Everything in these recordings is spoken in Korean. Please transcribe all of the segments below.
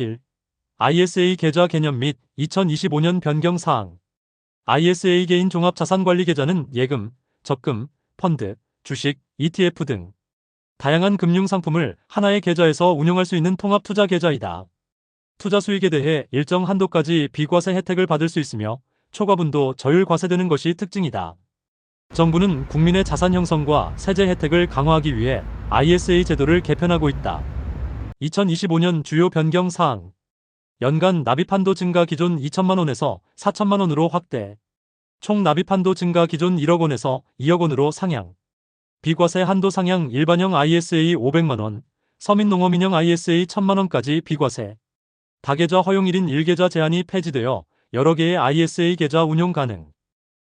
1. ISA 계좌 개념 및 2025년 변경 사항. ISA 개인 종합 자산 관리 계좌는 예금, 적금, 펀드, 주식, ETF 등 다양한 금융 상품을 하나의 계좌에서 운용할 수 있는 통합 투자 계좌이다. 투자 수익에 대해 일정 한도까지 비과세 혜택을 받을 수 있으며 초과분도 저율 과세되는 것이 특징이다. 정부는 국민의 자산 형성과 세제 혜택을 강화하기 위해 ISA 제도를 개편하고 있다. 2025년 주요 변경 사항. 연간 납입 한도 증가 기존 2천만 원에서 4천만 원으로 확대. 총 납입 한도 증가 기존 1억 원에서 2억 원으로 상향. 비과세 한도 상향 일반형 ISA 500만 원, 서민농어민형 ISA 1000만 원까지 비과세. 다계좌 허용 1인 1계좌 제한이 폐지되어 여러 개의 ISA 계좌 운용 가능.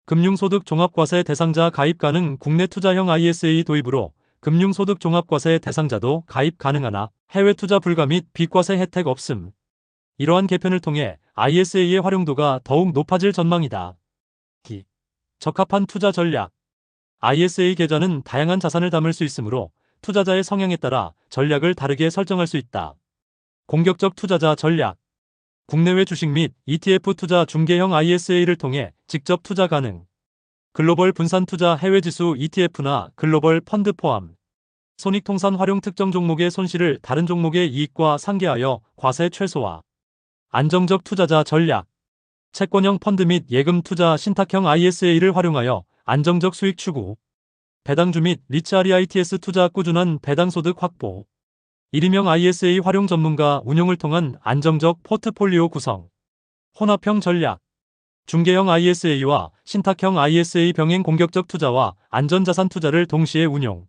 금융소득 종합과세 대상자 가입 가능 국내 투자형 ISA 도입으로 금융소득 종합과세 대상자도 가입 가능하나 해외 투자 불가 및 비과세 혜택 없음. 이러한 개편을 통해 ISA의 활용도가 더욱 높아질 전망이다. 기. 적합한 투자 전략. ISA 계좌는 다양한 자산을 담을 수 있으므로 투자자의 성향에 따라 전략을 다르게 설정할 수 있다. 공격적 투자자 전략. 국내외 주식 및 ETF 투자 중개형 ISA를 통해 직접 투자 가능. 글로벌 분산 투자 해외 지수 ETF나 글로벌 펀드 포함. 손익통산 활용 특정 종목의 손실을 다른 종목의 이익과 상계하여 과세 최소화. 안정적 투자자 전략. 채권형 펀드 및 예금 투자 신탁형 ISA를 활용하여 안정적 수익 추구. 배당주 및 리츠아리 ITS 투자 꾸준한 배당 소득 확보. 일임형 ISA 활용 전문가 운용을 통한 안정적 포트폴리오 구성. 혼합형 전략. 중개형 ISA와 신탁형 ISA 병행 공격적 투자와 안전자산 투자를 동시에 운용.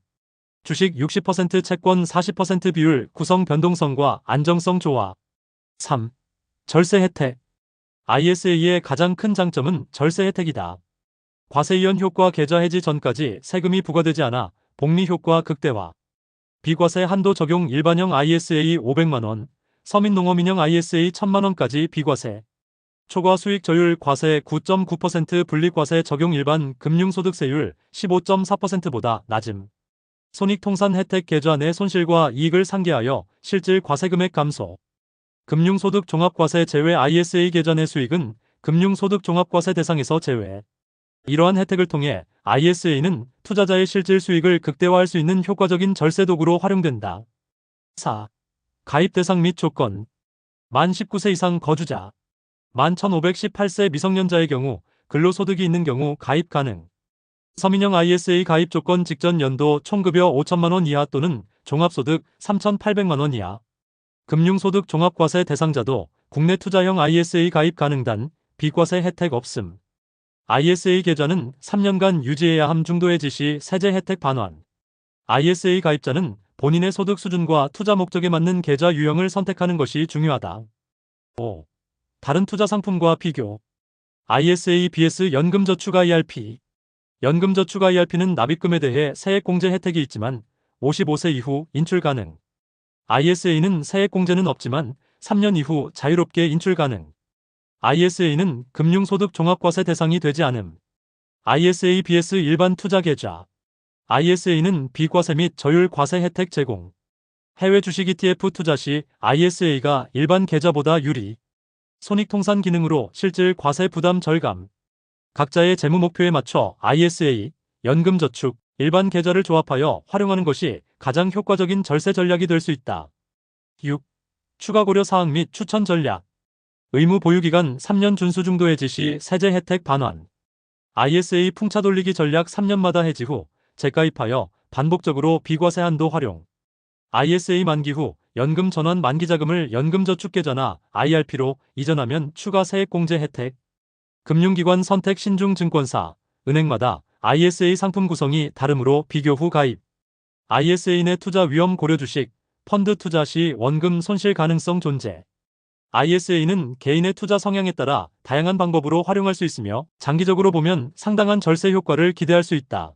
주식 60% 채권 40% 비율 구성 변동성과 안정성 조화. 3. 절세 혜택. ISA의 가장 큰 장점은 절세 혜택이다. 과세이연 효과 계좌 해지 전까지 세금이 부과되지 않아 복리 효과 극대화. 비과세 한도 적용 일반형 ISA 500만원, 서민농어민형 ISA 1000만원까지 비과세. 초과 수익 저율 과세 9.9% 분리과세 적용 일반 금융소득세율 15.4%보다 낮음. 손익통산 혜택 계좌 내 손실과 이익을 상계하여 실질 과세금액 감소. 금융소득 종합과세 제외 ISA 계좌 내 수익은 금융소득 종합과세 대상에서 제외. 이러한 혜택을 통해 ISA는 투자자의 실질 수익을 극대화할 수 있는 효과적인 절세 도구로 활용된다. 4. 가입 대상 및 조건. 만 19세 이상 거주자. 만 1518세 미성년자의 경우 근로소득이 있는 경우 가입 가능. 서민형 ISA 가입 조건 직전 연도 총급여 5천만원 이하 또는 종합소득 3,800만원 이하. 금융소득 종합과세 대상자도 국내 투자형 ISA 가입 가능 단 비과세 혜택 없음. ISA 계좌는 3년간 유지해야 함 중도의 지시 세제 혜택 반환. ISA 가입자는 본인의 소득 수준과 투자 목적에 맞는 계좌 유형을 선택하는 것이 중요하다. 5. 다른 투자 상품과 비교. ISA BS 연금저축 IRP. 연금저축 IRP는 납입금에 대해 세액공제 혜택이 있지만 55세 이후 인출 가능. ISA는 세액공제는 없지만 3년 이후 자유롭게 인출 가능. ISA는 금융소득 종합과세 대상이 되지 않음. ISA BS 일반 투자 계좌. ISA는 비과세 및 저율 과세 혜택 제공. 해외 주식 ETF 투자 시 ISA가 일반 계좌보다 유리. 손익통산 기능으로 실질 과세 부담 절감. 각자의 재무 목표에 맞춰 ISA, 연금저축, 일반 계좌를 조합하여 활용하는 것이 가장 효과적인 절세 전략이 될 수 있다. 6. 추가 고려 사항 및 추천 전략. 의무 보유기간 3년 준수 중도 해 지 시 세제 혜택 반환. ISA 풍차 돌리기 전략 3년마다 해지 후 재가입하여 반복적으로 비과세 한도 활용. ISA 만기 후 연금 전환 만기 자금을 연금저축계좌나 IRP로 이전하면 추가 세액공제 혜택. 금융기관 선택 신중증권사, 은행마다 ISA 상품 구성이 다르므로 비교 후 가입. ISA 내 투자 위험 고려 주식, 펀드 투자 시 원금 손실 가능성 존재. ISA는 개인의 투자 성향에 따라 다양한 방법으로 활용할 수 있으며 장기적으로 보면 상당한 절세 효과를 기대할 수 있다.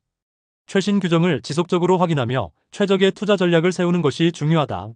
최신 규정을 지속적으로 확인하며 최적의 투자 전략을 세우는 것이 중요하다.